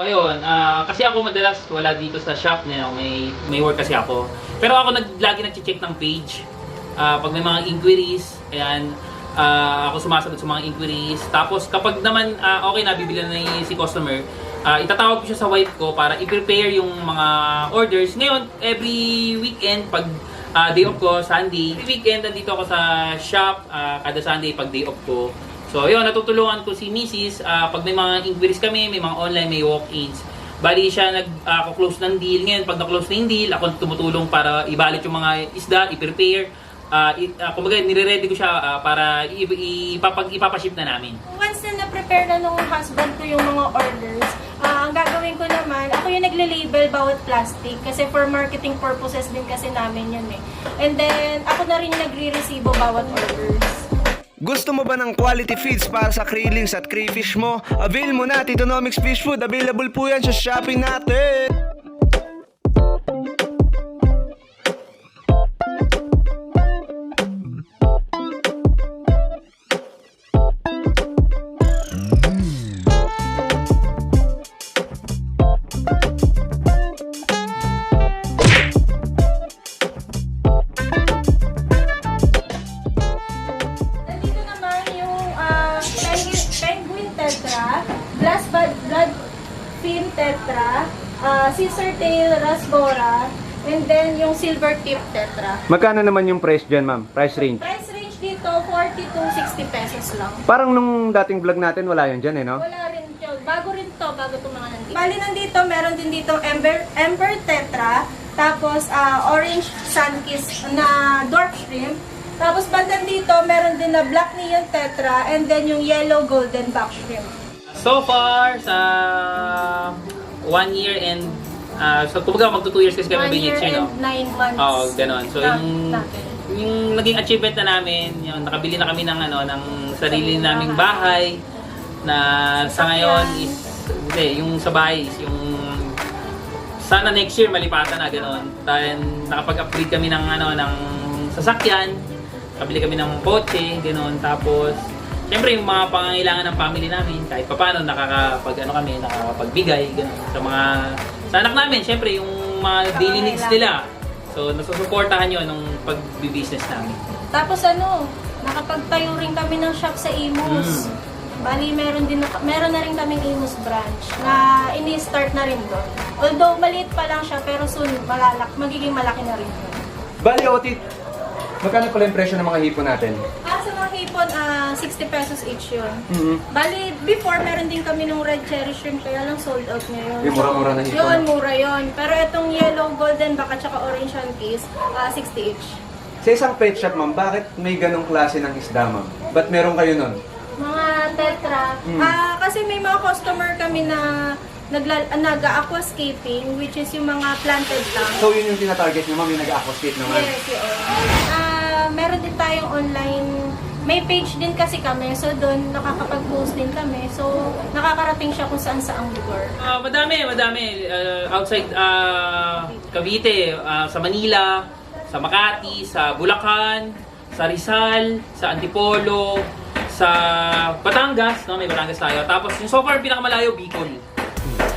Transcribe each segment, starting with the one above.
So ayun, ah, kasi ako madalas wala dito sa shop na may may work kasi ako. Pero ako nag lagi nagche-check ng page. Ah, pag may mga inquiries, ayan, ah, ako sumasagot sa mga inquiries. Tapos kapag naman ah, okay na bibili na ni si customer, ah, itatawag ko siya sa wife ko para i-prepare yung mga orders. Ngayon, every weekend pag ah, day off ko, Sunday, every weekend nandito ako sa shop, ah, kada Sunday pag day off ko. So, yun, natutulungan ko si Mrs. ah, pag may mga inquiries kami, may mga online, may walk-ins. Bali siya nag-close ng deal. Ngayon, pag na-close na yung deal, ako tumutulong para ibalit yung mga isda, i-prepare. Uh, uh, kumbaga, nire-ready ko siya ah, para ipapag ipapaship na namin. Once na na-prepare na nung husband ko yung mga orders, ah, ang gagawin ko naman, ako yung nagle-label bawat plastic kasi for marketing purposes din kasi namin yun eh. And then, ako na rin nagre-resibo bawat orders. Gusto mo ba ng quality feeds para sa krillings at crayfish mo? Avail mo na Titonomics Fish Food. Available po yan sa Shopee natin. Tetra, glass blood, blood fin tetra, uh, scissor tail rasbora, and then yung silver tip tetra. Magkano naman yung price dyan, ma'am? Price range? Price range dito, 40 to 60 pesos lang. Parang nung dating vlog natin, wala yun dyan eh, no? Wala rin yun. Bago rin to, bago itong mga nandito. Bali nandito, meron din dito Ember, Ember Tetra, tapos ah, Orange Sunkiss na dwarf shrimp. Tapos bandang dito, meron din na Black Neon Tetra, and then yung Yellow Golden Back Shrimp. So far, sa one year and uh, so kumbaga magto 2 years kasi kami One year no? and nine months. Oo, ganon. So na- yung natin. yung naging achievement na namin, yung nakabili na kami ng ano ng sarili naming bahay na sa ngayon is hindi, yung sa bahay is yung sana next year malipatan na ganon. Then nakapag-upgrade kami ng ano ng sasakyan, kabili kami ng kotse, ganon. Tapos Siyempre, yung mga pangangailangan ng family namin, kahit pa paano, nakakapag, ano kami, nakakapagbigay, ganun, sa mga, sa anak namin, siyempre, yung mga daily needs nila. So, nasusuportahan yun nung pag-business namin. Tapos ano, nakapagtayo rin kami ng shop sa Imus. Mm. Bali, meron din meron na rin kaming Imus branch na ini-start na rin doon. Although maliit pa lang siya, pero soon malalak, magiging malaki na rin. Bali, Otit, magkano pala yung presyo ng mga hipon natin? Ah, sa mga hipon, ah, 60 pesos each yun. Mhm. Bali, before, meron din kami nung red cherry shrimp, kaya lang sold out ngayon. Yung mura-mura na hipon. Yun, mura yun. Pero itong yellow, golden, baka tsaka orange on case, ah, 60 each. Sa isang pet shop, ma'am, bakit may ganong klase ng isda, ma'am? Ba't meron kayo nun? Mga tetra. Mm. Ah, kasi may mga customer kami na nagla- ah, nag-aquascaping, which is yung mga planted lang. So, yun yung tinatarget nyo, ma'am, yung nag-aquascape naman. Yes, yun. Ah, meron din tayong online may page din kasi kami, so doon nakakapag-post din kami. So, nakakarating siya kung saan saang lugar. Ah, madami, madami. Uh, outside ah, Cavite, ah, sa Manila, sa Makati, sa Bulacan, sa Rizal, sa Antipolo, sa Batangas, no? may Batangas tayo. Tapos yung so far pinakamalayo, Bicol.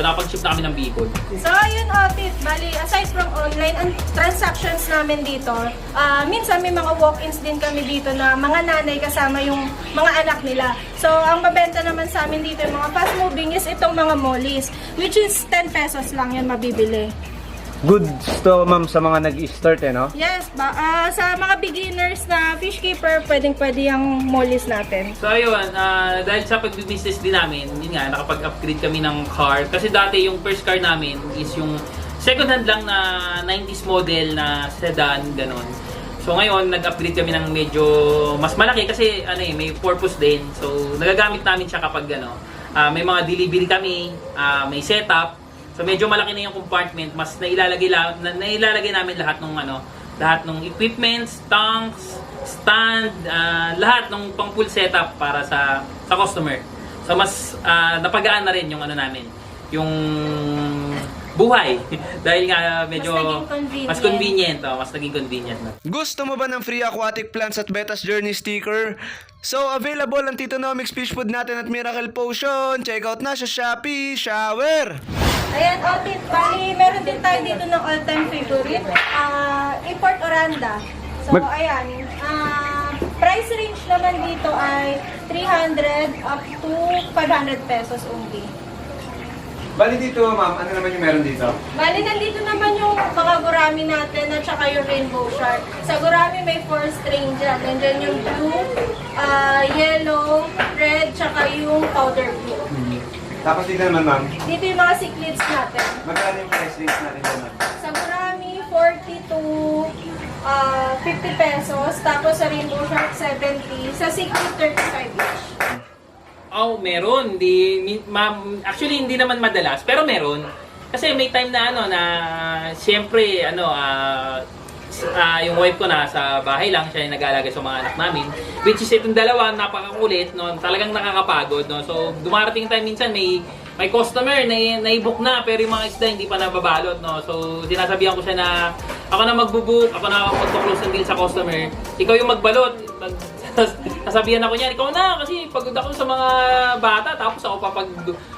So nakapag-ship na kami ng Bicol. So, yun, Otit. Bali, aside from online and transactions namin dito, ah, minsan may mga walk-ins din kami dito na mga nanay kasama yung mga anak nila. So, ang mabenta naman sa amin dito, yung mga fast moving is itong mga mollies, which is 10 pesos lang yan mabibili. Good to, ma'am, sa mga nag-start, eh, no? Yes, ba, ah, sa mga beginners na fish keeper, pwedeng-pwede yung mollies natin. So ayun, ah, dahil sa pag-business din namin, yun nga, nakapag-upgrade kami ng car. Kasi dati yung first car namin is yung second hand lang na 90s model na sedan, ganun. So ngayon, nag-upgrade kami ng medyo mas malaki kasi ano eh, may purpose din. So nagagamit namin siya kapag ano, ah, may mga delivery kami, ah, may setup. So medyo malaki na yung compartment, mas nailalagay la, na, nailalagay namin lahat ng ano, lahat ng equipments, tanks, stand, ah, lahat ng pang full setup para sa sa customer. So mas ah, napagaan na rin yung ano namin, yung buhay. Dahil nga medyo naging convenient. mas convenient, oh, mas naging convenient na. Gusto mo ba ng free aquatic plants at Betas Journey sticker? So, available ang Titonomics Fish Food natin at Miracle Potion. Check out na sa Shopee. Shower! Ayan, Otit, bali, meron din tayo dito ng all-time favorite. Ah, import Oranda. So, Mag- ayan. ah, price range naman dito ay 300 up to 500 pesos only. Bali dito, ma'am, ano naman yung meron dito? Bali, nandito naman yung mga gurami natin at saka yung rainbow shark. Sa gurami may four strain dyan. Nandyan yung blue, ah, yellow, red, tsaka yung powder blue. Tapos dito naman, ma'am, Dito yung mga cichlids natin. magkano yung price range natin dyan, ma'am? Sa gurami, 40 to ah, 50 pesos. Tapos sa rainbow shark, 70. Sa cichlid, 35 each. Oh, meron. Di, mi- ma- actually, hindi naman madalas, pero meron. Kasi may time na ano, na siyempre, ano, ah, s- ah, yung wife ko na sa bahay lang, siya yung nag-aalaga sa mga anak namin. Which is itong dalawa, napakakulit, no? talagang nakakapagod. No? So, dumarating time minsan, may may customer na na-book na, pero yung mga isda hindi pa nababalot. No? So, sinasabihan ko siya na ako na magbubook, ako na magpo-close ng deal sa customer, ikaw yung magbalot. Nag- Nasabihan ako niyan, ikaw na kasi pagod ako sa mga bata tapos ako pa pag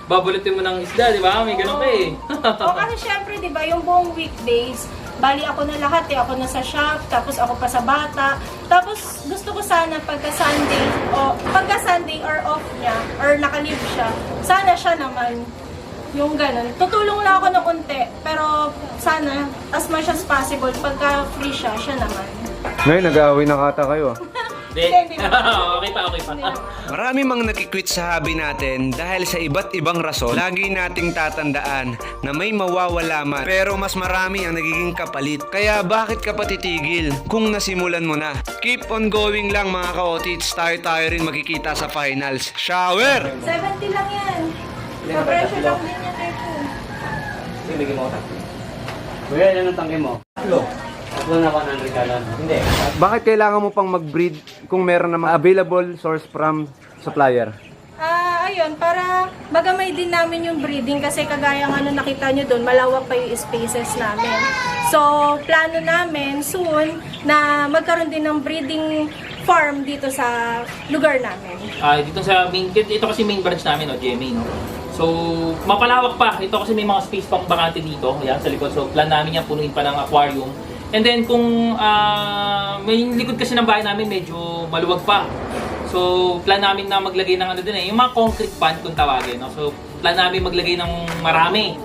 babulutin mo ng isda, di ba? May ganun ka eh. o kasi syempre, di ba, yung buong weekdays, bali ako na lahat eh. Ako na sa shop, tapos ako pa sa bata. Tapos gusto ko sana pagka Sunday, o pagka Sunday or off niya, or nakalib siya, sana siya naman yung ganun. Tutulong lang ako ng unti, pero sana, as much as possible, pagka free siya, siya naman. Ngayon, nag-aaway na kata kayo, ah. Hindi. Hindi, hindi. okay pa, okay pa. Hindi naman. Marami mang nakikwit sa hobby natin dahil sa iba't ibang rason. Lagi nating tatandaan na may mawawala man pero mas marami ang nagiging kapalit. Kaya bakit ka pa titigil kung nasimulan mo na? Keep on going lang mga ka-otits. Tayo-tayo rin magkikita sa finals. Shower! 70 lang yan. Kapresyo lang din yan, Tepo. Kuya, ilan ang tangke mo? Tatlo. Tatlo na 100 gallon. Hindi. Bakit kailangan mo pang mag-breed kung meron namang available source from supplier? Ah, ayun, para magamay din namin yung breeding kasi kagaya ng ano nakita nyo doon, malawak pa yung spaces namin. So, plano namin soon na magkaroon din ng breeding farm dito sa lugar namin. Ah, dito sa main, ito kasi main branch namin, no, GMA, no. So, mapalawak pa. Ito kasi may mga space pang bakante dito, yan sa likod. So, plan namin yan punuin pa ng aquarium. And then kung ah, may likod kasi ng bahay namin medyo maluwag pa. So, plan namin na maglagay ng ano din eh, yung mga concrete pond kung tawagin, no. So, plan namin maglagay ng marami.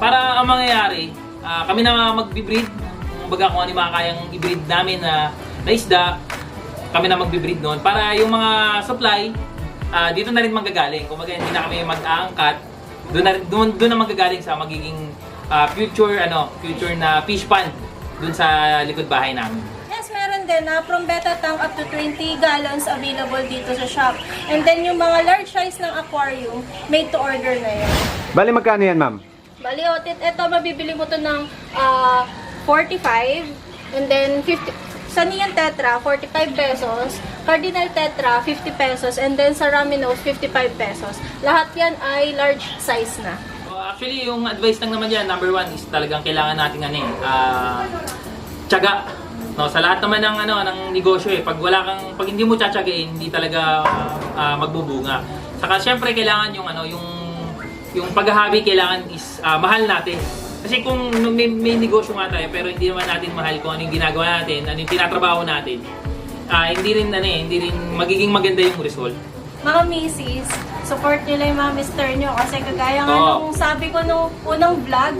Para ang mangyayari, ah, kami na magbi-breed. Kumbaga kung ano yung mga kayang i-breed namin na, na isda, kami na magbe-breed noon para yung mga supply ah, dito na rin manggagaling. Kung hindi na kami mag-aangkat, doon na doon doon na manggagaling sa magiging ah, future ano, future na fish pond doon sa likod bahay namin. Yes, meron din na from beta tank up to 20 gallons available dito sa shop. And then yung mga large size ng aquarium, made to order na yun. Bali, magkano yan, ma'am? Bali, otit, ito mabibili mo to ng ah, 45 and then 50 sa Neon Tetra, 45 pesos. Cardinal Tetra, 50 pesos. And then sa Raminos, 55 pesos. Lahat yan ay large size na. Actually, yung advice lang naman yan, number one is talagang kailangan natin ano eh, ah, tiyaga. No, sa lahat naman ng ano ng negosyo eh, pag wala kang pag hindi mo tsatsagain, hindi talaga ah, magbubunga. Saka syempre kailangan yung ano, yung yung paghahabi kailangan is ah, mahal natin. Kasi kung may, may negosyo nga tayo pero hindi naman natin mahal kung ano yung ginagawa natin, ano yung tinatrabaho natin, ah, hindi rin ano eh, hindi rin magiging maganda yung result. Mga misis, support nyo lang yung mga mister nyo. Kasi kagaya nga Oo. nung sabi ko nung unang vlog,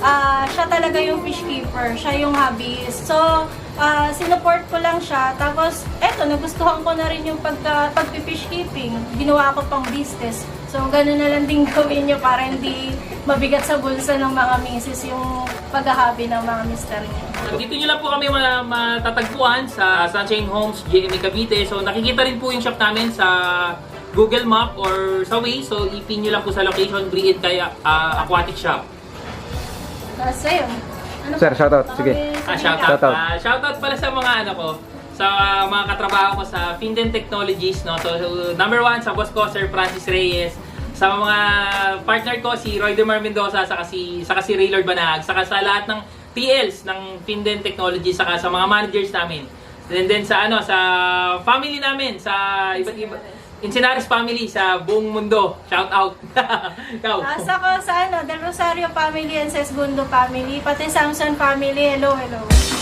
ah, siya talaga yung fish keeper. Siya yung hobbyist. So, ah, sinupport ko lang siya. Tapos, eto, nagustuhan ko na rin yung pagka, pagpifish keeping. Ginawa ko pang business. So, ganun na lang din gawin nyo para hindi mabigat sa bulsa ng mga misis yung paghahabi ng mga mister nyo. Dito nyo lang po kami ma- matatagpuan sa Sunshine Homes, GMA Cavite. So nakikita rin po yung shop namin sa Google Map or sa Waze. So ipin nyo lang po sa location, Briid kaya ah, Aquatic Shop. Tapos, ayun. Ano Sir, shoutout. Sige. Ah. Shoutout. Ah, shout out pala sa mga ano ko, sa ah, mga katrabaho ko sa Finden Technologies, no. So, so, number one sa boss ko Sir Francis Reyes, Sa mga partner ko, si Roy Demar Mendoza, saka si, saka si Raylord Banag, saka sa lahat ng TLs ng Pinden Technology, saka sa mga managers namin. And then sa ano, sa family namin, sa iba't iba, Encinares family sa buong mundo. Shout out. Ikaw. Asa ko sa ano, Del Rosario family and Sesgundo family, pati Samson family. Hello, hello.